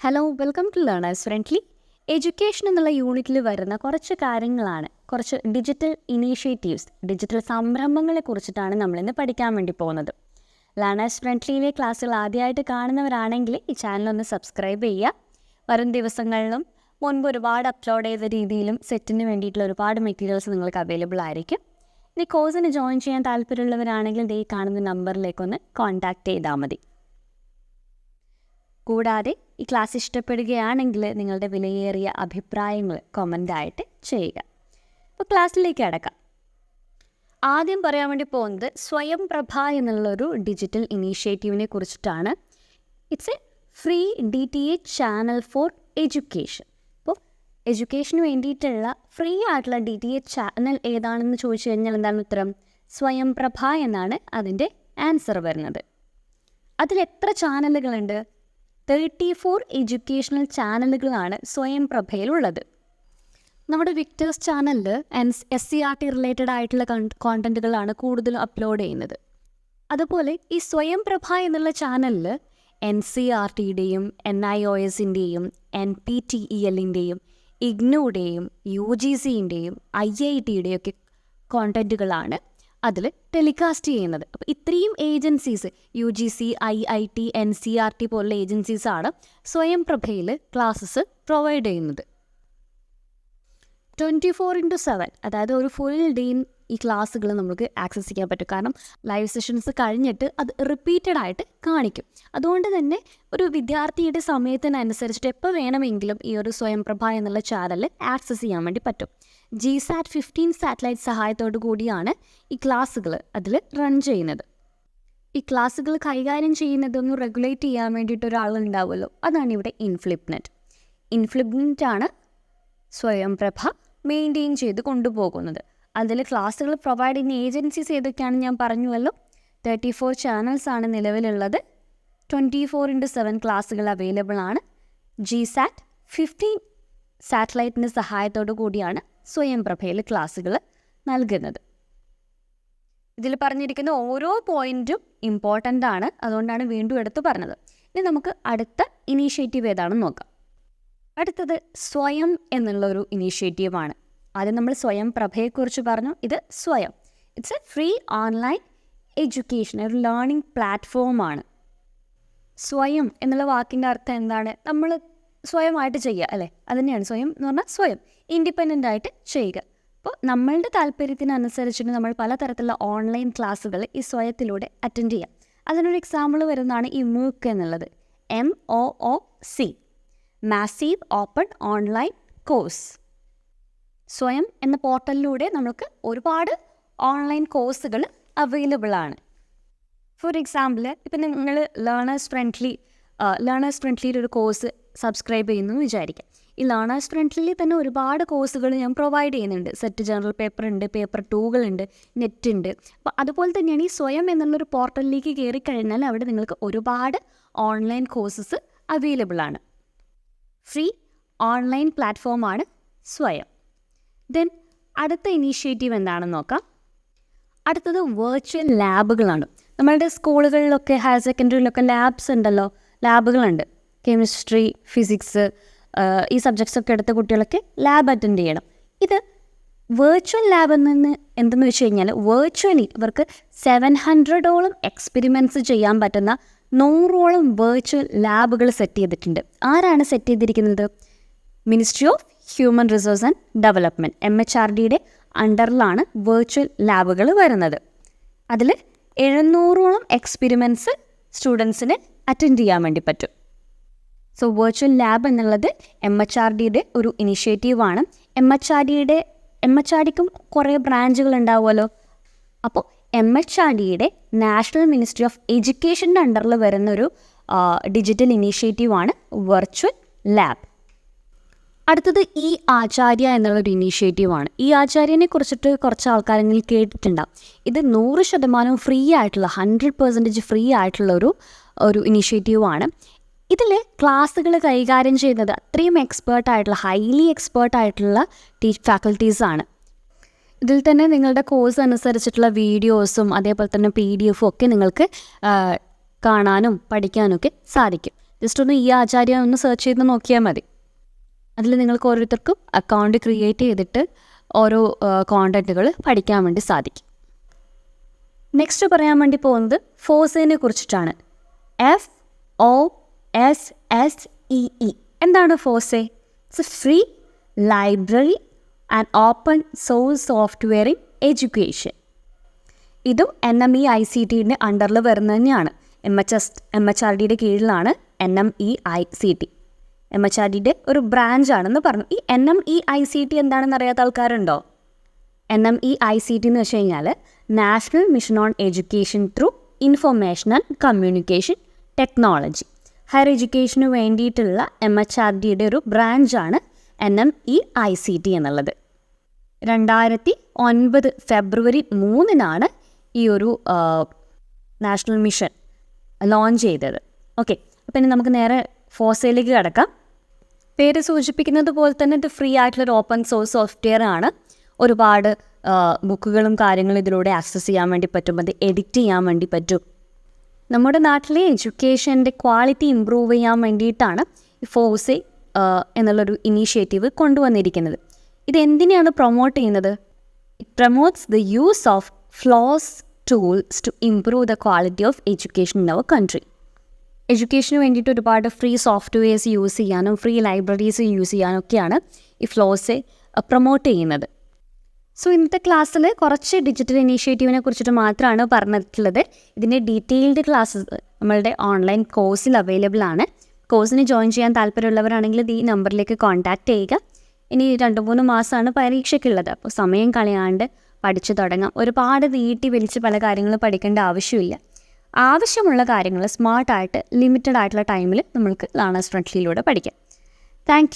Hello welcome to learners friendly education എന്നുള്ള യൂണിറ്റിൽ വരുന്ന കുറച്ച് കാര്യങ്ങളാണ്. കുറച്ച് ഡിജിറ്റൽ ഇനീഷ്യേറ്റീവ്സ് ഡിജിറ്റൽ സംരംഭങ്ങളെ കുറിച്ചിട്ടാണ് നമ്മളിന്ന് പഠിക്കാൻ വേണ്ടി പോകുന്നത്. ലേണേഴ്സ് ഫ്രണ്ട്ലിയിലെ ക്ലാസ്സുകൾ ആദ്യമായിട്ട് കാണുന്നവരാണെങ്കിൽ ഈ ചാനൽ ഒന്ന് സബ്സ്ക്രൈബ് ചെയ്യുക. വരും ദിവസങ്ങളിലും മുൻപ് ഒരുപാട് അപ്ലോഡ് ചെയ്ത രീതിയിലും സെറ്റിന് വേണ്ടിയിട്ടുള്ള ഒരുപാട് മെറ്റീരിയൽസ് നിങ്ങൾക്ക് അവൈലബിൾ ആയിരിക്കും. ഇനി കോഴ്സിന് ജോയിൻ ചെയ്യാൻ താല്പര്യമുള്ളവരാണെങ്കിൽ ദേ കാണുന്ന നമ്പറിലേക്കൊന്ന് കോൺടാക്റ്റ് ചെയ്താൽ മതി. കൂടാതെ ഈ ക്ലാസ് ഇഷ്ടപ്പെടുകയാണെങ്കിൽ നിങ്ങളുടെ വിലയേറിയ അഭിപ്രായങ്ങൾ കൊമന്റായിട്ട് ചെയ്യുക. അപ്പോൾ ക്ലാസ്സിലേക്ക് അടക്കാം. ആദ്യം പറയാൻ വേണ്ടി പോകുന്നത് സ്വയം പ്രഭ എന്നുള്ളൊരു ഡിജിറ്റൽ ഇനീഷ്യേറ്റീവിനെ കുറിച്ചിട്ടാണ്. It's a free D T H channel for education അപ്പോൾ എഡ്യൂക്കേഷന് വേണ്ടിയിട്ടുള്ള ഫ്രീ ആയിട്ടുള്ള ഡി ടി എച്ച് ചാനൽ ഏതാണെന്ന് ചോദിച്ചു കഴിഞ്ഞാൽ എന്താണ് ഉത്തരം? സ്വയം പ്രഭ എന്നാണ് അതിന്റെ ആൻസർ വരുന്നത്. അതിൽ എത്ര ചാനലുകളുണ്ട് തേർട്ടി ഫോർ എഡ്യൂക്കേഷണൽ ചാനലുകളാണ് സ്വയം പ്രഭയിലുള്ളത്. നമ്മുടെ വിക്ടേഴ്സ് ചാനലിൽ S C R T related ആയിട്ടുള്ള കോണ്ടന്റുകളാണ് കൂടുതലും അപ്ലോഡ് ചെയ്യുന്നത്. അതുപോലെ ഈ സ്വയം പ്രഭ എന്നുള്ള ചാനലിൽ എൻ സി ആർ ടിയുടെയും എൻ ഐ ഒ എസിന്റെയും എൻ പി ടി ഇ എല്ലിന്റെയും ഇഗ്നുടെയും യു ജി സിന്റെയും ഐ ഐ ടിയുടെയും ഒക്കെ കോണ്ടന്റുകളാണ് അതിൽ ടെലികാസ്റ്റ് ചെയ്യുന്നത്. അപ്പോൾ ഇത്രയും agencies U G C I I T N C R T പോലുള്ള ഏജൻസീസാണ് സ്വയം പ്രഭയിൽ ക്ലാസ്സസ് പ്രൊവൈഡ് ചെയ്യുന്നത്. ട്വന്റി ഫോർ ഇന്റു സെവൻ അതായത് ഒരു ഫുൾ ഡേയും ഈ ക്ലാസ്സുകൾ നമുക്ക് ആക്സസ് ചെയ്യാൻ പറ്റും. കാരണം ലൈവ് സെഷൻസ് കഴിഞ്ഞിട്ട് അത് റിപ്പീറ്റഡ് ആയിട്ട് കാണിക്കും. അതുകൊണ്ട് തന്നെ ഒരു വിദ്യാർത്ഥിയുടെ സമയത്തിനനുസരിച്ചിട്ട് എപ്പോൾ വേണമെങ്കിലും ഈ ഒരു സ്വയംപ്രഭ എന്നുള്ള ചാനൽ ആക്സസ് ചെയ്യാൻ വേണ്ടി പറ്റും. ജി സാറ്റ് ഫിഫ്റ്റീൻ സാറ്റലൈറ്റ് സഹായത്തോടു കൂടിയാണ് ഈ ക്ലാസ്സുകൾ അതിൽ റൺ ചെയ്യുന്നത്. ഈ ക്ലാസ്സുകൾ കൈകാര്യം ചെയ്യുന്നതൊന്ന് റെഗുലേറ്റ് ചെയ്യാൻ വേണ്ടിയിട്ട് ഒരാളുണ്ടാവുമല്ലോ അതാണ് ഇവിടെ ഇൻഫ്ലിപ്നെറ്റ് ഇൻഫ്ലിപ്നെറ്റ് ആണ് സ്വയംപ്രഭ മെയിന്റെയിൻ ചെയ്ത് കൊണ്ടുപോകുന്നത്. അതിൽ ക്ലാസ്സുകൾ പ്രൊവൈഡ് ചെയ്യുന്ന ഏജൻസീസ് ഏതൊക്കെയാണ് ഞാൻ പറഞ്ഞുവല്ലോ. തേർട്ടി ഫോർ ചാനൽസ് ആണ് നിലവിലുള്ളത്. ട്വന്റി ഫോർ ഇന്റു സെവൻ ക്ലാസ്സുകൾ അവൈലബിൾ ആണ്. ജി സാറ്റ് ഫിഫ്റ്റീൻ സാറ്റലൈറ്റിന്റെ സഹായത്തോടു കൂടിയാണ് സ്വയംപ്രഭയിൽ ക്ലാസ്സുകൾ നൽകുന്നത്. ഇതിൽ പറഞ്ഞിരിക്കുന്ന ഓരോ പോയിന്റും ഇമ്പോർട്ടന്റ് ആണ്. അതുകൊണ്ടാണ് വീണ്ടും എടുത്തു പറഞ്ഞത്. ഇനി നമുക്ക് അടുത്ത ഇനീഷ്യേറ്റീവ് ഏതാണെന്ന് നോക്കാം. അടുത്തത് സ്വയം എന്നുള്ള ഒരു ഇനീഷ്യേറ്റീവാണ് ആദ്യം നമ്മൾ സ്വയം പ്രഭയെക്കുറിച്ച് പറഞ്ഞു. ഇത് Swayam. It's a free online education ഒരു ലേണിംഗ് പ്ലാറ്റ്ഫോമാണ് സ്വയം എന്നുള്ള വാക്കിന്റെ അർത്ഥം എന്താണ്? നമ്മൾ സ്വയമായിട്ട് ചെയ്യുക അല്ലേ? അതുതന്നെയാണ് സ്വയം എന്ന് പറഞ്ഞാൽ സ്വയം. ഇൻഡിപെൻഡന്റ് ആയിട്ട് ചെയ്യുക. അപ്പോൾ നമ്മളുടെ താല്പര്യത്തിനനുസരിച്ചിട്ട് നമ്മൾ പലതരത്തിലുള്ള ഓൺലൈൻ ക്ലാസ്സുകൾ ഈ സ്വയത്തിലൂടെ അറ്റൻഡ് ചെയ്യാം. അതിനൊരു എക്സാമ്പിൾ വരുന്നതാണ് ഈ മൂക്ക് എന്നുള്ളത്. M O O C massive open online course Swayam എന്ന പോർട്ടലിലൂടെ നമുക്ക് ഒരുപാട് ഓൺലൈൻ കോഴ്സുകൾ അവൈലബിൾ ആണ്. ഫോർ എക്സാമ്പിൾ ഇപ്പം നിങ്ങൾ ലേണേഴ്സ് ഫ്രണ്ട്ലി ലേണേഴ്സ് ഫ്രണ്ട്ലിയിൽ ഒരു കോഴ്സ് സബ്സ്ക്രൈബ് ചെയ്യുന്നു വിചാരിക്കാം. ഈ ലേണേഴ്സ് ഫ്രണ്ട്ലിയിൽ തന്നെ ഒരുപാട് കോഴ്സുകൾ ഞാൻ പ്രൊവൈഡ് ചെയ്യുന്നുണ്ട്. സെറ്റ് ജനറൽ പേപ്പർ ഉണ്ട് പേപ്പർ ടൂകളുണ്ട് നെറ്റ് ഉണ്ട്. അപ്പോൾ അതുപോലെ തന്നെയാണ് ഈ സ്വയം എന്നുള്ളൊരു പോർട്ടലിലേക്ക് കയറി കഴിഞ്ഞാൽ അവിടെ നിങ്ങൾക്ക് ഒരുപാട് ഓൺലൈൻ കോഴ്സസ് അവൈലബിൾ ആണ്. ഫ്രീ ഓൺലൈൻ പ്ലാറ്റ്ഫോമാണ് സ്വയം. ദെൻ അടുത്ത ഇനീഷ്യേറ്റീവ് എന്താണെന്ന് നോക്കാം. അടുത്തത് വെർച്വൽ ലാബുകളാണ് നമ്മളുടെ സ്കൂളുകളിലൊക്കെ ഹയർ സെക്കൻഡറിയിലൊക്കെ ലാബ്സ് ഉണ്ടല്ലോ. ലാബുകളുണ്ട് കെമിസ്ട്രി ഫിസിക്സ് ഈ സബ്ജക്ട്സ് ഒക്കെ എടുത്ത കുട്ടികളൊക്കെ ലാബ് അറ്റൻഡ് ചെയ്യണം. ഇത് വെർച്വൽ ലാബിൽ നിന്ന് എന്തെന്ന് വെച്ച് കഴിഞ്ഞാൽ വെർച്വലി ഇവർക്ക് സെവൻ ഹൺഡ്രഡോളം എക്സ്പെരിമെന്റ്സ് ചെയ്യാൻ പറ്റുന്ന നൂറോളം വെർച്വൽ ലാബുകൾ സെറ്റ് ചെയ്തിട്ടുണ്ട്. ആരാണ് സെറ്റ് ചെയ്തിരിക്കുന്നത്? Ministry of human resource and development M H R ഡിയുടെ അണ്ടറിലാണ് വെർച്വൽ ലാബുകൾ വരുന്നത്. അതിൽ എഴുന്നൂറോളം എക്സ്പെരിമെന്റ്സ് സ്റ്റുഡൻസിന് അറ്റൻഡ് ചെയ്യാൻ വേണ്ടി പറ്റും. സോ വെർച്വൽ ലാബ് എന്നുള്ളത് എം എച്ച് ആർ ഡിയുടെ ഒരു ഇനിഷ്യേറ്റീവാണ് എം എച്ച് ആർ ഡിയുടെ എം എച്ച് ആർ ഡിക്കും കുറേ ബ്രാഞ്ചുകൾ ഉണ്ടാവുമല്ലോ. അപ്പോൾ എം എച്ച് ആർ ഡിയുടെ നാഷണൽ മിനിസ്ട്രി ഓഫ് എഡ്യൂക്കേഷന്റെ അണ്ടറിൽ വരുന്നൊരു ഡിജിറ്റൽ ഇനീഷ്യേറ്റീവാണ് വെർച്വൽ ലാബ് അടുത്തത് ഈ ആചാര്യ എന്നുള്ളൊരു ഇനീഷ്യേറ്റീവാണ്. ഈ ആചാര്യനെ കുറിച്ചിട്ട് കുറച്ച് ആൾക്കാരെങ്കിൽ കേട്ടിട്ടുണ്ടാവും. ഇത് നൂറ് ശതമാനം ഫ്രീ ആയിട്ടുള്ള ഹൺഡ്രഡ് പെർസെന്റേജ് ഫ്രീ ആയിട്ടുള്ള ഒരു ഒരു ഇനീഷ്യേറ്റീവാണ്. ഇതിൽ ക്ലാസ്സുകൾ കൈകാര്യം ചെയ്യുന്നത് അത്രയും എക്സ്പേർട്ട് ആയിട്ടുള്ള ഹൈലി എക്സ്പേർട്ട് ആയിട്ടുള്ള ടീ ഫാക്കൽറ്റീസാണ് ഇതിൽ തന്നെ നിങ്ങളുടെ കോഴ്സ് അനുസരിച്ചിട്ടുള്ള വീഡിയോസും അതേപോലെ തന്നെ പി ഡി എഫും ഒക്കെ നിങ്ങൾക്ക് കാണാനും പഠിക്കാനും ഒക്കെ സാധിക്കും. ജസ്റ്റ് ഒന്ന് ഈ ആചാര്യ ഒന്ന് സെർച്ച് ചെയ്ത് നോക്കിയാൽ മതി. അതിൽ നിങ്ങൾക്ക് ഓരോരുത്തർക്കും അക്കൗണ്ട് ക്രിയേറ്റ് ചെയ്തിട്ട് ഓരോ കോണ്ടന്റുകൾ പഠിക്കാൻ വേണ്ടി സാധിക്കും. നെക്സ്റ്റ് പറയാൻ വേണ്ടി പോകുന്നത് ഫോസേനെ കുറിച്ചിട്ടാണ്. F O S S E E എന്താണ് FOSSEE? It's free library and open source software in education ഇതും N M E I C ടിന്റെ അണ്ടറിൽ വരുന്നത് തന്നെയാണ്. M H S M H R ഡിയുടെ കീഴിലാണ് N M E I C T M H R ഡിയുടെ ഒരു branch ആണെന്ന് പറഞ്ഞു. ഈ N M E I C T എന്താണെന്ന് അറിയാത്ത ആൾക്കാരുണ്ടോ? N M E I C T എന്ന് വെച്ച് കഴിഞ്ഞാൽ national mission on education through information and communication technology higher എഡ്യൂക്കേഷന് വേണ്ടിയിട്ടുള്ള എം എച്ച് ആർ ഡിയുടെ ഒരു ബ്രാഞ്ചാണ് N M E I C T എന്നുള്ളത്. രണ്ടായിരത്തി ഒൻപത് ഫെബ്രുവരി മൂന്നിനാണ് ഈ ഒരു നാഷണൽ മിഷൻ ലോഞ്ച് ചെയ്തത്. ഓക്കെ അപ്പം ഇനി നമുക്ക് നേരെ ഫോസയിലേക്ക് കിടക്കാം. പേര് സൂചിപ്പിക്കുന്നത് പോലെ തന്നെ ഇത് ഫ്രീ ആയിട്ടുള്ളൊരു ഓപ്പൺ സോഴ്സ് സോഫ്റ്റ്വെയർ ആണ്. ഒരുപാട് ബുക്കുകളും കാര്യങ്ങളും ഇതിലൂടെ ആക്സസ് ചെയ്യാൻ വേണ്ടി പറ്റും അത് എഡിറ്റ് ചെയ്യാൻ വേണ്ടി പറ്റും. നമ്മുടെ നാട്ടിലെ എഡ്യൂക്കേഷന്റെ ക്വാളിറ്റി ഇമ്പ്രൂവ് ചെയ്യാൻ വേണ്ടിയിട്ടാണ് ഫോസെ എന്നുള്ളൊരു ഇനീഷ്യേറ്റീവ് കൊണ്ടുവന്നിരിക്കുന്നത്. ഇത് എന്തിനെയാണ് പ്രൊമോട്ട് ചെയ്യുന്നത്? It promotes the use of FLOSS tools to improve the quality of education in our country എഡ്യൂക്കേഷന് വേണ്ടിയിട്ട് ഒരുപാട് ഫ്രീ സോഫ്റ്റ്വെയർസ് യൂസ് ചെയ്യാനും ഫ്രീ ലൈബ്രറീസ് യൂസ് ചെയ്യാനും ഒക്കെയാണ് ഈ ഫ്ലോസ് പ്രൊമോട്ട് ചെയ്യുന്നത്. സോ ഇന്നത്തെ ക്ലാസ്സിൽ കുറച്ച് ഡിജിറ്റൽ ഇനീഷ്യേറ്റീവിനെ കുറിച്ചിട്ട് മാത്രമാണ് പറഞ്ഞിട്ടുള്ളത്. ഇതിന്റെ ഡീറ്റെയിൽഡ് ക്ലാസ്സസ് നമ്മളുടെ ഓൺലൈൻ കോഴ്സിൽ അവൈലബിൾ ആണ്. കോഴ്സിന് ജോയിൻ ചെയ്യാൻ താല്പര്യമുള്ളവരാണെങ്കിൽ ഈ നമ്പറിലേക്ക് കോൺടാക്റ്റ് ചെയ്യുക. ഇനി രണ്ട് മൂന്ന് മാസമാണ് പരീക്ഷയ്ക്കുള്ളത്. അപ്പോൾ സമയം കളയാണ്ട് പഠിച്ചു തുടങ്ങാം. ഒരുപാട് നീട്ടി വലിച്ച് പല കാര്യങ്ങളും പഠിക്കേണ്ട ആവശ്യമില്ല. ആവശ്യമുള്ള കാര്യങ്ങൾ സ്മാർട്ടായിട്ട് ലിമിറ്റഡ് ആയിട്ടുള്ള ടൈമിൽ നമ്മൾക്ക് ലേണേഴ്സ് ഫ്രണ്ട്ലിയിലൂടെ പഠിക്കാം. താങ്ക്